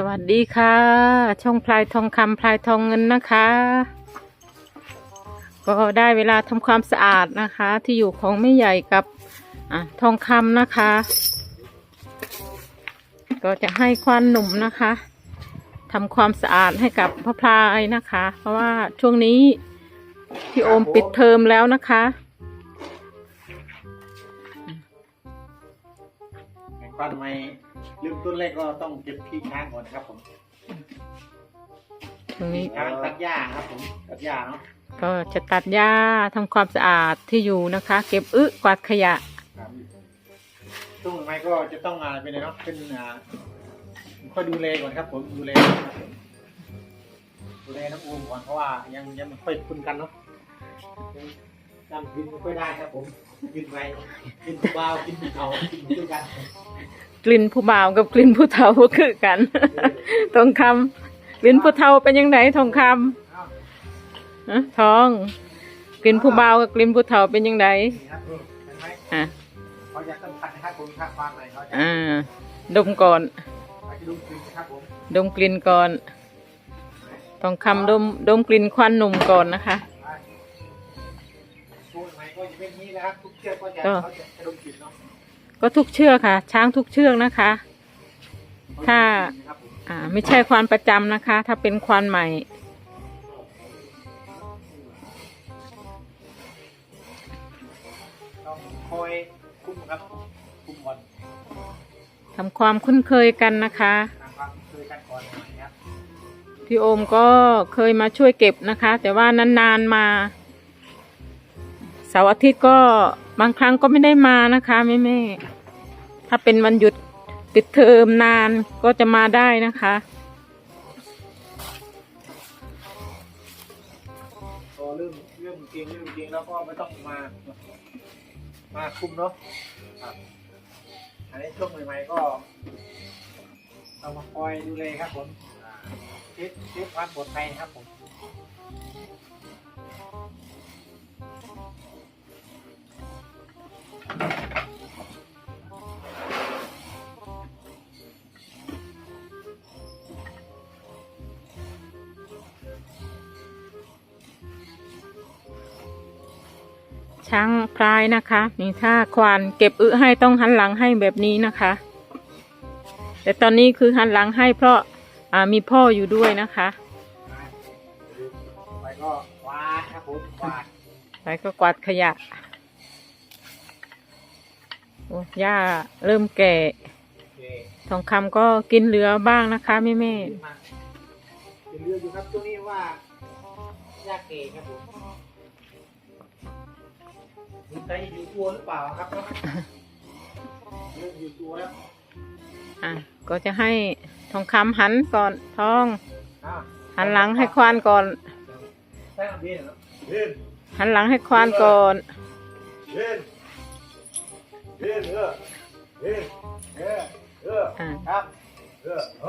สวัสดีค่ะ ช่องพลายทองคำพลายทองเงินนะคะ ก็ได้เวลาทำความสะอาดนะคะ ที่อยู่ของไม่ใหญ่กับอะทองคำนะคะ ก็จะให้ควานหนุ่มนะคะทำความสะอาดให้กับพ่อพลายนะคะ เพราะว่าช่วงนี้พี่โอมปิดเทอมแล้วนะคะแข่งปั้นไม่ ลืมต้นแรกก็ต้องเก็บขี้ช้างก่อนนะครับผมตรงนี้ช้างตัดหญ้าครับผมตัดหญ้าเนาะก็จะตัดหญ้าทำความสะอาดที่อยู่นะคะ เก็บอึกวาดขยะครับตุ้งไม้ก็จะต้องอ่าเป็นไงเนาะเป็นอ่าค่อยดูแลก่อนครับ ผมดูแลครับผมดูแลน้องอูมก่อนเพราะว่ายังยังไม่ค่อยคุ้นกันเนาะยัง จำกินไม่ค่อยได้ครับผมกินไปกินเบากินเขากินด้วยกันกลิ่นผู้บ่าวกับกลิ่นผู้เฒ่าก็คือกัน ทองคำกลิ่นผู้เฒ่าเป็นยังไงทองคอ้าวำฮะทอง กลิ่นผู้บ่าวกับกลิ่นผู้เฒ่าเป็นยังไงนี่ครับเห็นไหมอะเขาจะต้องพันนะครับผมถ้าฟังหน่อยเขาจะอ่าดมก่อน ไปดูคลิปนะครับผมดมกลิ่นก่อน ทองคำดมดมกลิ่นควันหนุ่มก่อนนะคะพูดไหมก็จะ เป็นอย่างนี้นะครับทุกเชือกก็จะก็เขาจะกระดมกลิ่นเนาะก็ทุกเชือกค่ะ ช้างทุกเชือกนะคะ ถ้านะครับผมอ่า ไม่ใช่ควานประจำนะคะ ถ้าเป็นควานใหม่ ต้องคอยคุมครับคุมบอลทำความคุ้นเคยกันนะคะ ทำความเคยกันก่อนนะครับ พี่โอมก็เคยมาช่วยเก็บนะคะ แต่ว่านานๆมา เสาร์อาทิตย์ก็บางครั้งก็ไม่ได้มานะคะแม่แม่ถ้าเป็นวันหยุดปิดเทอมนานก็จะมาได้นะคะพอเริ่มเริ่มเก่งเริ่มเก่งแล้วก็ไม่ต้องมา มาคุมเนาะอันนี้ช่วงใหม่ๆก็ต้องมาคอยดูแลยครับผมเช็คเช็คความปลอดภัยครับผม ช้างพลายนะคะ นี่ถ้าควานเก็บอึให้ต้องหันหลังให้แบบนี้นะคะ แต่ตอนนี้คือหันหลังให้เพราะอ่ามีพ่ออยู่ด้วยนะคะไปก็วาดครับผมวาดไปก็กวาดขยะโอ้ย่าเริ่มแก่โอเคทองคำก็กินเหลือบ้างนะคะแม่แม่ขึ้นมาเป็นเรืออยู่ครับช่วงนี้ว่ายากเกครับผม มีใครอยู่ตัวหรือเปล่าครับเริ่มอยู่ตัวแล้วอะก็จะให้ทองคำหันก่อนทอง หันหลังให้ควานก่อน หันหลังให้ควานก่อนเดินเดินเออเดินเออเอออ่าครับเออค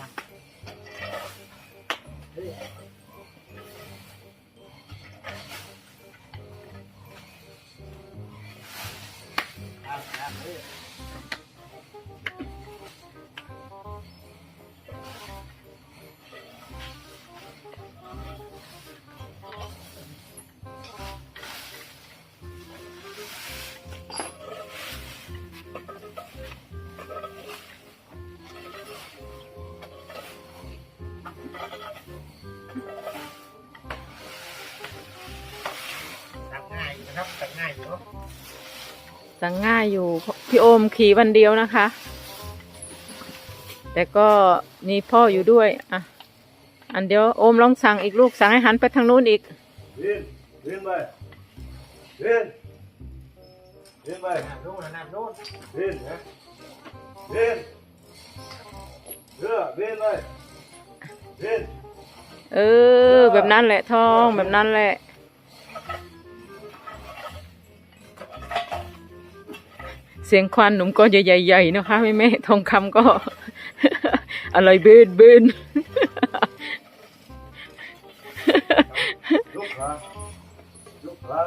รับ ร้ ง่ายอยู่เนาะสั่งง่ายอยู่พี่โอมขี่วันเดียวนะคะ แต่ก็มีพ่ออยู่ด้วยอะอันเดียวโอมลองสั่งอีกลูกสั่งให้หันไปทางนู้นอีกเรียนเรียนไปเรียนเรียนไปหน้าโน้นหน้าโน้นเรียนนะเรียนเรือเรียนไปเรียนเออ แบบนั้นแหละทองแบบนั้นแหละ สียงควันหนุ่มก็ใหญ่ๆนะคะแม่แม่ทองคำก็ อะไรเบินเบินลูกขาลูกขา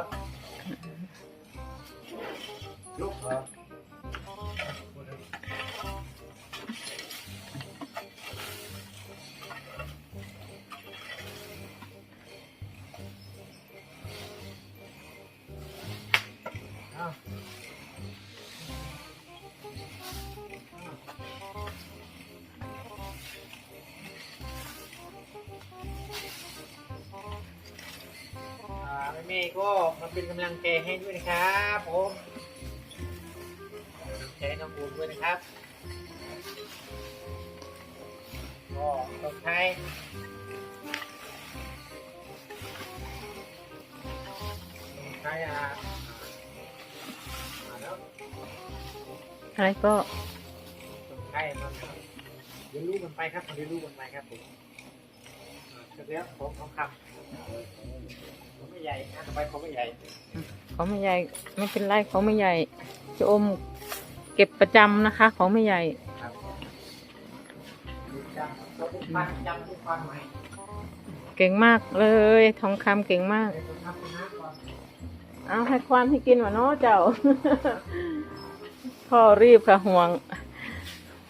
ก็มาเป็นกำลังใจให้ด้วยนะครับผมใจน้องบูมด้วยนะครับก็ต้องใช้องใช้อ่าอ่าแล้วอะไรก็ต้องใช้มันเรียนรู้กันไปครับเรียนรู้กันไปครับผมเสร็จแล้วผมทองคำ ไม่ใหญ่นะต่อไปผมไม่ใหญ่ของไม่ใหญ่ไม่เป็นไรของไม่ใหญ่จะอมเก็บประจำนะคะ ของไม่ใหญ่ครับจำเราเป็นฟันจำเป็นฟันใหม่เก่งมากเลย ทองคำเก่งมาก เดี๋ยวผมทำเป็นน้ำก่อนเอาให้ควานให้กินวะเนาะเจ้า พ่อรีบค่ะห่วง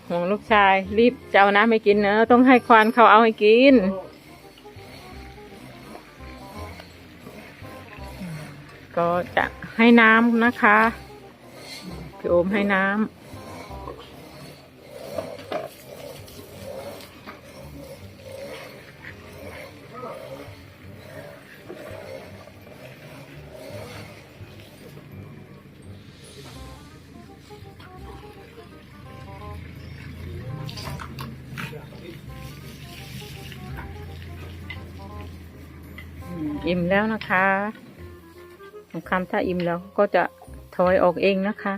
ห่วงลูกชาย รีบเจ้าน้ำไม่กินเนอะต้องให้ควานเขาเอาให้กิน ก็จะให้น้ำนะคะพี่โอมให้น้ำอิ่มแล้วนะคะ ครามถ้าอิ่มแล้วก็จะถอยออกเองนะคะ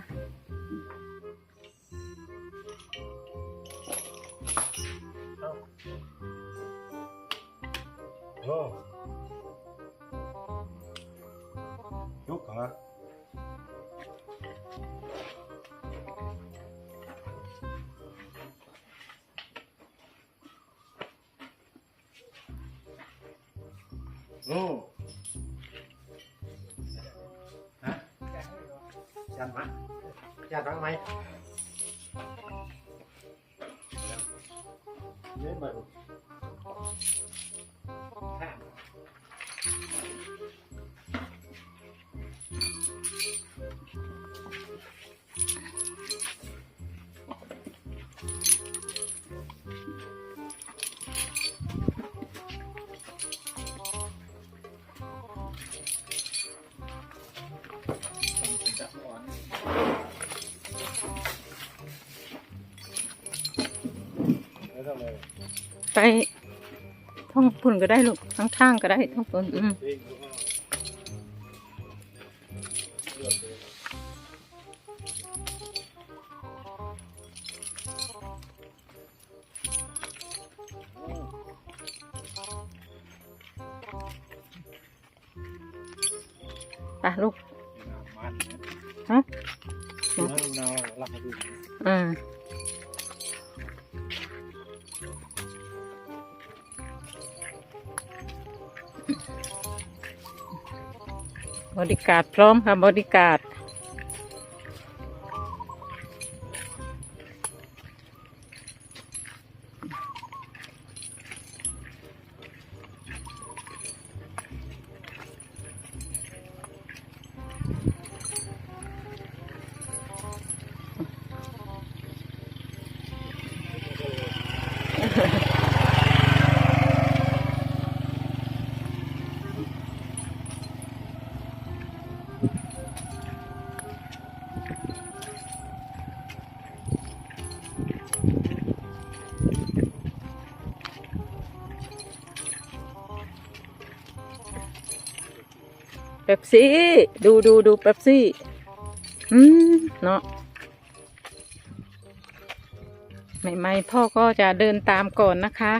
ยันมั้ยยันมั้งไหมเล่นแบบ ไม่ทำอะไรไปท่องปุ่นก็ได้ลูกทั้งทางก็ได้ท่องปุ่นอืมเองก็เลือกเลยไปลูกมันฮะดูนะดูนะรักมา บริการพร้อมค่ะบริการ ป๊ปซี่ ดูดูดูเป๊ปซี่ อืม เนาะใหม่ๆพ่อก็จะเดินตามก่อนนะคะ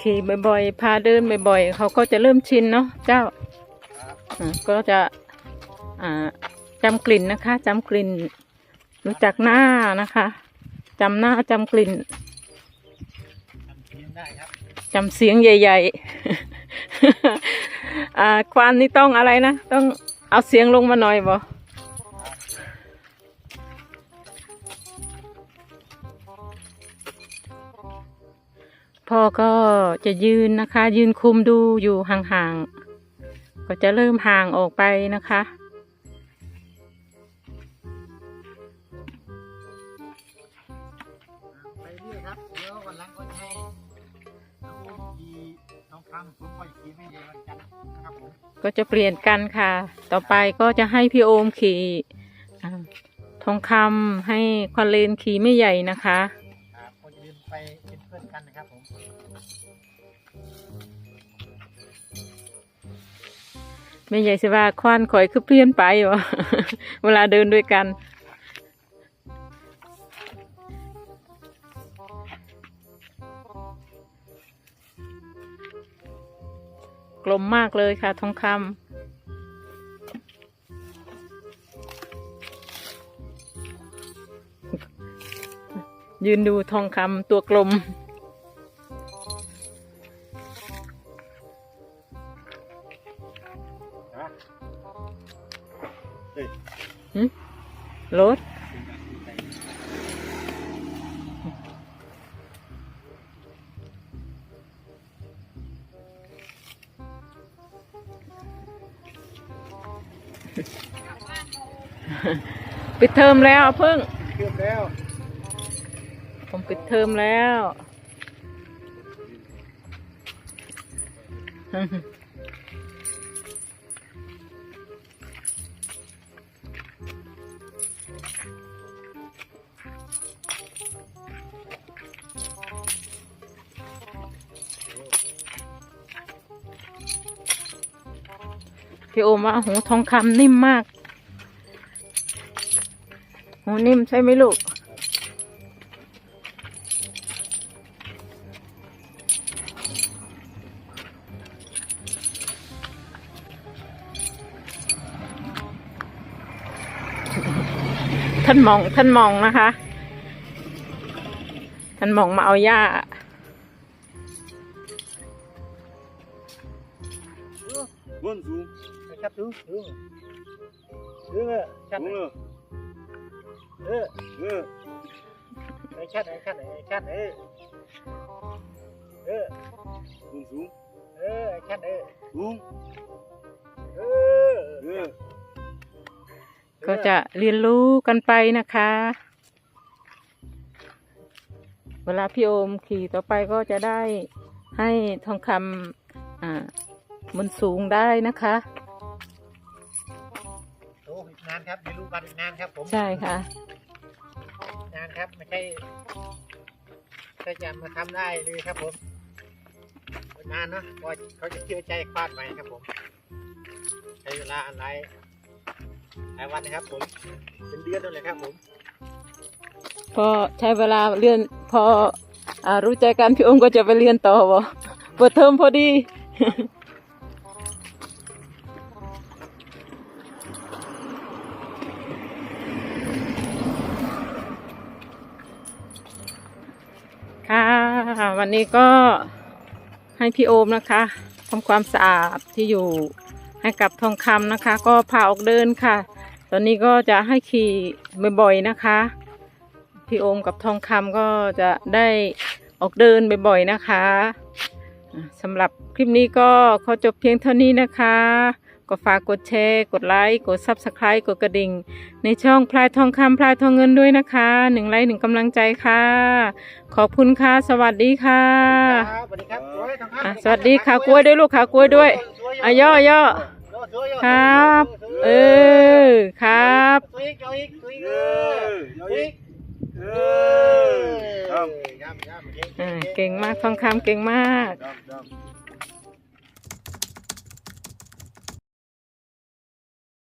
ขี่บ่อยๆ พาเดินบ่อยๆ เขาก็จะเริ่มชินเนาะเจ้าอ่าก็จะอ่าจำกลิ่นนะคะจำกลิ่น รู้จักหน้านะคะจำหน้าจำกลิ่นทำเสียงได้ครับจำเสียงใหญ่ๆอ่าควานนี่ต้องอะไรนะ ต้องเอาเสียงลงมาหน่อยบ่ พ่อก็จะยืนนะคะ ยืนคุมดูอยู่ห่างๆ ก็จะเริ่มห่างออกไปนะคะ ไปเรื่อยครับเดี๋ยววันหลังก็จะให้น้องอุ้มขี่น้องคำผมก็ขี่ไม่เดียวกันนะครับผมก็จะเปลี่ยนกันค่ะ ต่อไปก็จะให้พี่โอมขี่อ่าทองคำให้ควันเลนขี่ไม่ใหญ่นะคะ ครับก็จะเดินไปเป็นเพื่อนกันนะครับผม ไม่ใหญ่สิว่าควานข่อยคือเปลี่ยนไปวะเวลาเดินด้วยกัน กลมมากเลยค่ะทองคำยืนดูทองคำตัวกลม รถปิดเทอมแล้วเพิ่ง เกือบแล้วผมปิดเทอมแล้ว พี่โอมว่าหูทองคำนิ่มมากโหนิ่มใช่ไหมลูกท่านมองท่านมองนะคะ ท่านมองมาเอาหญ้า ชัดสูงเลยเลยเออเออไอ้ชัดไอ้ชัดไอ้ชัดเออเออมันสูงเออไอ้ชัดเออสูงเออเออก็จะเรียนรู้กันไปนะคะ เวลาพี่โอมขี่ต่อไปก็จะได้ให้ทองคำอ่ามันสูงได้นะคะโอ้อีก นานครับเรียนรู้กันอีกนานครับ ผมใช่ค่ะ นานครับไม่ใช่ก็จะมาทำได้เลยครับผมนานเนาะก็เขาจะเชื่อใจควาดใหม่ครับผมใช้เวลาอะไรหลายวันนะครับ ผมเป็นเดือนนั่นเลยครับผมพอใช้เวลาเรียนพออารู้ใจกันพี่โอมก็จะไปเรียนต่อวะเปิดเทอมพอดี ค่ะวันนี้ก็ให้พี่โอมนะคะทำความสะอาดที่อยู่ให้กับทองคำนะคะ ก็พาออกเดินค่ะ ตอนนี้ก็จะให้ขี่บ่อยๆนะคะ พี่โอมกับทองคำก็จะได้ออกเดินบ่อยๆนะคะอะสำหรับคลิปนี้ก็ขอจบเพียงเท่านี้นะคะ ก็ฝากกดแชร์ กดไลค์ กด Subscribe กดกระดิ่ง ในช่องพลายทองคำพลายทองเงินด้วยนะคะหนึ่งไลค์หนึ่งกำลังใจค่ะ ขอบคุณค่ะ สวัสดีค่ะครับสวัสดีครับกล้วยทองคำอะสวัสดีค่ะกล้วยด้วยลูกค่ะกล้วยด้วยอะย่อย่อครับ เออ ครับ ตัวอีกตัวอีกตัวอีกเอเอออเอตัวออีกเออครับย่ำย่ำอ่าเก่งมากทองคำเก่งมากครับครับ